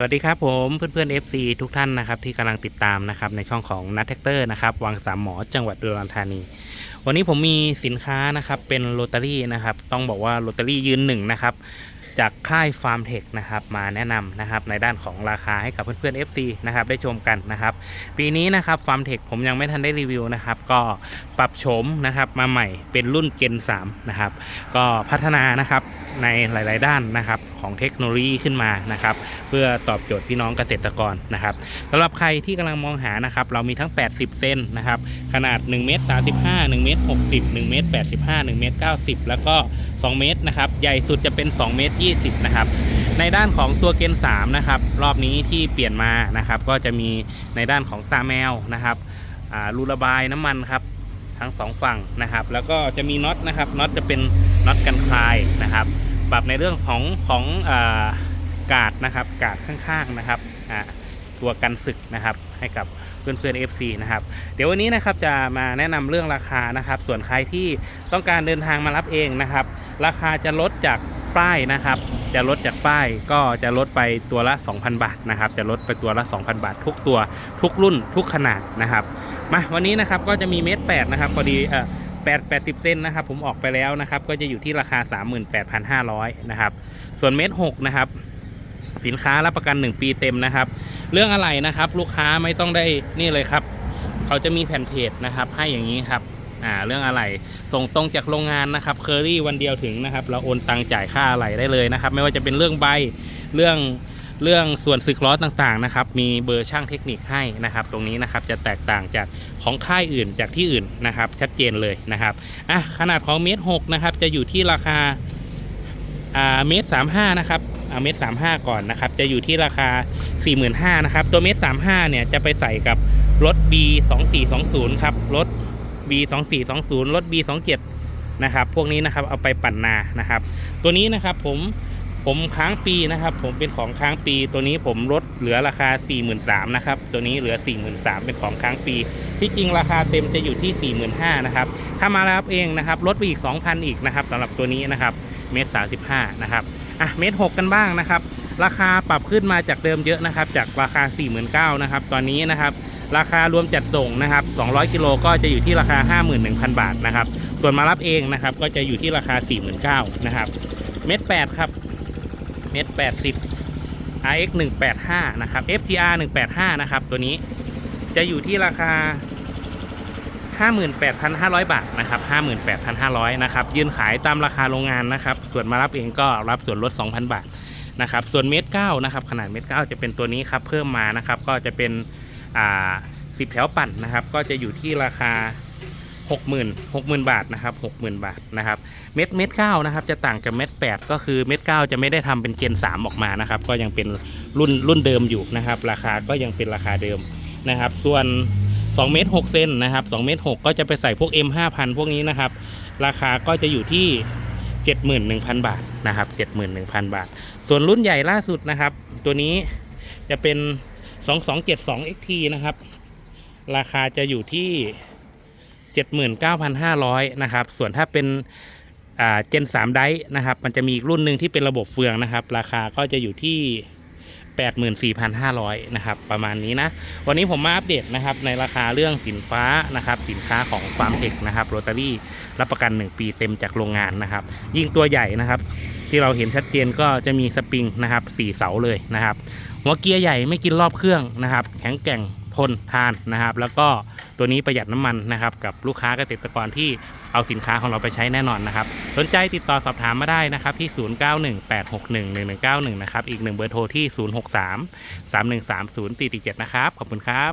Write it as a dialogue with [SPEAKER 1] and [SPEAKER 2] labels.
[SPEAKER 1] สวัสดีครับผมเพื่อนๆ FC ทุกท่านนะครับที่กำลังติดตามนะครับในช่องของนัทแท็กเตอร์นะครับวังสามหมอจังหวัดอุดรธานี วันนี้ผมมีสินค้านะครับเป็นโรตารี่นะครับต้องบอกว่าโรตารี่ยืนหนึ่งนะครับ จากค่ายฟาร์มเทคนะครับมาแนะนำนะครับในด้านของราคาให้กับเพื่อนๆ FC นะครับได้ชมกันนะครับ ปีนี้นะครับฟาร์มเทคผมยังไม่ทันได้รีวิวนะครับ ก็ปรับโฉมนะครับมาใหม่เป็นรุ่นเจน3นะครับ ก็พัฒนานะครับในหลาย ๆ ด้านนะครับของเทคโนโลยีขึ้นมานะครับ เพื่อตอบโจทย์พี่น้องเกษตรกรนะครับสำหรับใครที่กำลังมองหานะครับ เรามีทั้ง 80 เซนนะครับ ขนาด1เมตร35 1เมตร60 1เมตร85 1เมตร90 แล้วก็ 2 เมตรนะครับ ใหญ่สุดจะเป็น 2 เมตร 20 นะครับ ในด้านของตัวเกณฑ์3นะครับ รอบนี้ที่เปลี่ยนมานะครับ ก็จะมีในด้านของตาแมวนะครับรูระบายน้ำมันครับ ทั้งสองฝั่งนะครับ แล้วก็จะมีน็อตนะครับน็อตจะเป็นน็อตกันคลายนะครับ ปรับในเรื่องของของอากาดนะครับ กาดข้างๆนะครับตัวกันศึกนะครับให้กับเพื่อนๆ FC นะครับ เดี๋ยววันนี้นะครับจะมาแนะนำเรื่องราคานะครับ ส่วนใครที่ต้องการเดินทางมารับเองนะครับ ราคาจะลดจากป้ายนะครับ จะลดจากป้ายก็จะลดไปตัวละ 2,000 บาทนะครับ จะลดไปตัวละ 2,000 บาท ทุกตัวทุกรุ่นทุกขนาดนะครับ มาวันนี้นะครับก็จะมีเมตรแปดนะครับพอดีเออแปดแปดสิบเซนนะครับผมออกไปแล้วนะครับ ก็จะอยู่ที่ราคา 38,500นะครับ ส่วนเมตรหกนะครับสินค้ารับประกัน 1 ปีเต็มนะครับ เรื่องอะไรนะครับ ลูกค้าไม่ต้องได้นี่เลยครับ เขาจะมีแผ่นเพจนะครับ ให้อย่างนี้ครับ อ่าเรื่องอะไรส่งตรงจากโรงงานนะครับเคอรี่วันเดียวถึงนะครับ เราโอนตังจ่ายค่าอะไรได้เลยนะครับ ไม่ว่าจะเป็นเรื่องใบเรื่องเรื่องส่วนสึกล้อต่างๆนะครับ มีเบอร์ช่างเทคนิคให้นะครับ ตรงนี้นะครับจะแตกต่างจากของค่ายอื่นจากที่อื่นนะครับ ชัดเจนเลยนะครับอะขนาดของเมตรหกนะครับ จะอยู่ที่ราคาอ่าเมตรสามห้านะครับเอาเมตรสามห้าก่อนนะครับ จะอยู่ที่ราคา45,000นะครับ ตัวเมตร35เนี่ยจะไปใส่กับรถ B 2 4 2 0ครับรถ B 2 4 2 0 รถ B 2 7 นะครับพวกนี้นะครับเอาไปปั่นนานะครับ ตัวนี้นะครับผมผมค้างปีนะครับ ผมเป็นของค้างปี ตัวนี้ผมลดเหลือราคา 43,000นะครับตัวนี้เหลือ 43,000เป็นของค้างปี ที่จริงราคาเต็มจะอยู่ที่ 45,000นะครับถ้ามารับเองนะครับลดไปอีก 2,000 อีกนะครับสำหรับตัวนี้นะครับเมตร35นะครับอะเมตร6กันบ้างนะครับ ราคาปรับขึ้นมาจากเดิมเยอะนะครับ จากราคา 49,000นะครับตอนนี้นะครับ ราคารวมจัดส่งนะครับ 200 กิโลก็จะอยู่ที่ราคา 51,000 บาทนะครับ ส่วนมารับเองนะครับ ก็จะอยู่ที่ราคา 49,000นะครับ เม็ด8ครับ เม็ด80 RX 185นะครับ FTR 185นะครับ ตัวนี้จะอยู่ที่ราคา 58,500 บาทนะครับ58,500นะครับ ยืนขายตามราคาโรงงานนะครับ ส่วนมารับเองก็รับส่วนลด 2,000 บาทนะครับ ส่วนเมตรเก้านะครับ ขนาดเมตรเก้าจะเป็นตัวนี้ครับ เพิ่มมานะครับ ก็จะเป็น สิบแถวปั่นนะครับ ก็จะอยู่ที่ราคา 60,000 60,000 บาทนะครับ60,000 บาทนะครับเม็ดเม็ดเก้านะครับจะต่างจากเม็ดแปดก็คือเม็ดเก้าจะไม่ได้ทำเป็นเจน3ออกมานะครับ ก็ยังเป็นรุ่นรุ่นเดิมอยู่นะครับ ราคาก็ยังเป็นราคาเดิมนะครับ ส่วน2เมตร6เซนนะครับ2เมตร6ก็จะไปใส่พวก M 5,000พวกนี้นะครับ ราคาก็จะอยู่ที่ 71,000 บาทนะครับ 71,000 บาท ส่วนรุ่นใหญ่ล่าสุดนะครับ ตัวนี้จะเป็น 2272 XT นะครับ ราคาจะอยู่ที่ 79,500 นะครับ ส่วนถ้าเป็นอ่าเจน3ไดนะครับ มันจะมีอีกรุ่นหนึ่งที่เป็นระบบเฟืองนะครับ ราคาก็จะอยู่ที่ 84,500 นะครับ ประมาณนี้นะ วันนี้ผมมาอัปเดตนะครับ ในราคาเรื่องสินค้านะครับ สินค้าของฟาร์มเทคนะครับโรตารี่รับประกัน 1 ปีเต็มจากโรงงานนะครับ ยิ่งตัวใหญ่นะครับ ที่เราเห็นชัดเจนก็จะมีสปริงนะครับสี่เสาเลยนะครับ หัวเกียร์ใหญ่ไม่กินรอบเครื่องนะครับ แข็งแกร่งทนทานนะครับ แล้วก็ตัวนี้ประหยัดน้ำมันนะครับ กับลูกค้าเกษตรกรที่เอาสินค้าของเราไปใช้แน่นอนนะครับ สนใจติดต่อสอบถามมาได้นะครับที่ 0918611191 นะครับ อีกหนึ่งเบอร์โทรที่ 063 3130 4 7นะครับ ขอบคุณครับ